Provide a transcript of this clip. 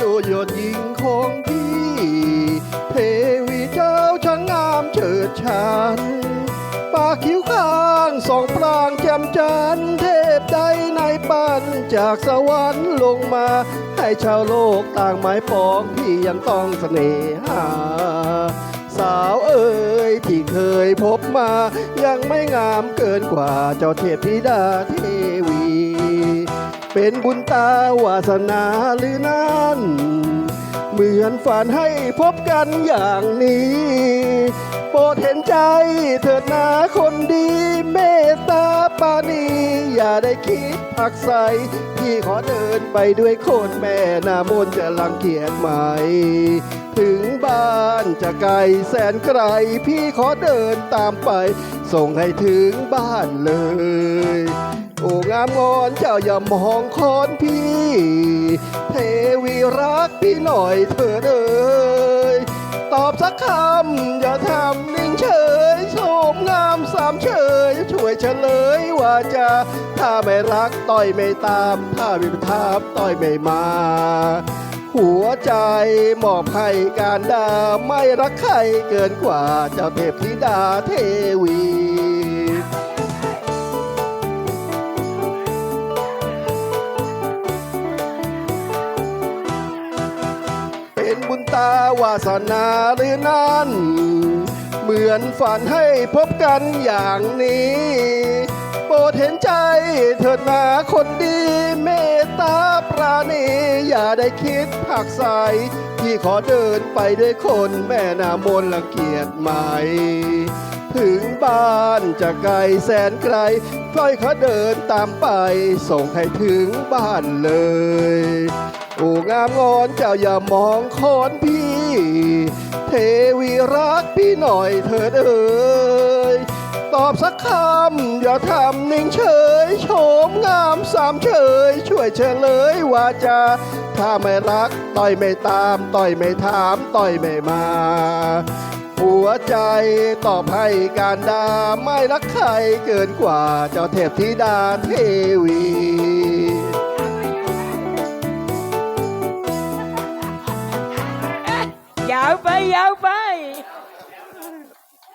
ดูหญิงของพี่เทวีเจ้าช่างงามเฉิดฉันปากคิ้วข้างสองพรางแจ่มจันเทพใดในปันจากสวรรค์ลงมา ให้ชาวโลกต่างหมายปองพี่ยังต้องเสน่หา สาวเอ๋ยที่เคยพบมา ยังไม่งามเกินกว่าเจ้าเทพธิดาเทวี เป็นบุญตาวาสนาหรือนั้นเหมือนฝันให้พบกันอย่างนี้ โปรดเห็นใจเถิดนาคนดีเมตตาปานีอย่าได้คิดผักใสพี่ขอเดินไปด้วยคนแม่นามนจะรังเกียจไหม ถึงบ้านจะไกลแสนไกล พี่ขอเดินตามไป ส่งให้ถึงบ้านเลย โอ้งามงอนเจ้าอย่ามองคอนพี่เทวีรักพี่หน่อยเถิดเอ่ยตอบสักคำอย่าทำนิ่งเฉยโฉมงามสามเฉย ช่วยเฉลยว่าจะถ้าไม่รักต้อยไม่ตาม ถ้าไม่ทับต้อยไม่มาหัวใจมอบให้การดาไม่รักใครเกินกว่าเจ้าเทพธิดาเทวี บุญตาวาสนาหรือนั้น เหมือนฝันให้พบกันอย่างนี้ โปรดเห็นใจเถิดนาคนดีเมต อย่าได้คิดผักใสพี่ขอเดินไปด้วยคนแม่นามนลังเกียจไหม ถึงบ้านจะไกลแสนไกลค่อยเขาเดินตามไป ส่งให้ถึงบ้านเลยโอ้งามงอนเจ้าอย่ามองคอนพี่ เทวีรักพี่หน่อยเถิดเอ่ย ตอบสักคำ อย่าทำนิ่งเฉย โฉมงามสามเฉย ช่วยเฉลยว่าจะถ้าไม่รัก ต่อยไม่ตาม ต่อยไม่ถาม ต่อยไม่มาหัวใจตอบให้การดาไม่รักใครเกินกว่าเจ้าเทพธิดาเทวียาวไปยาวไป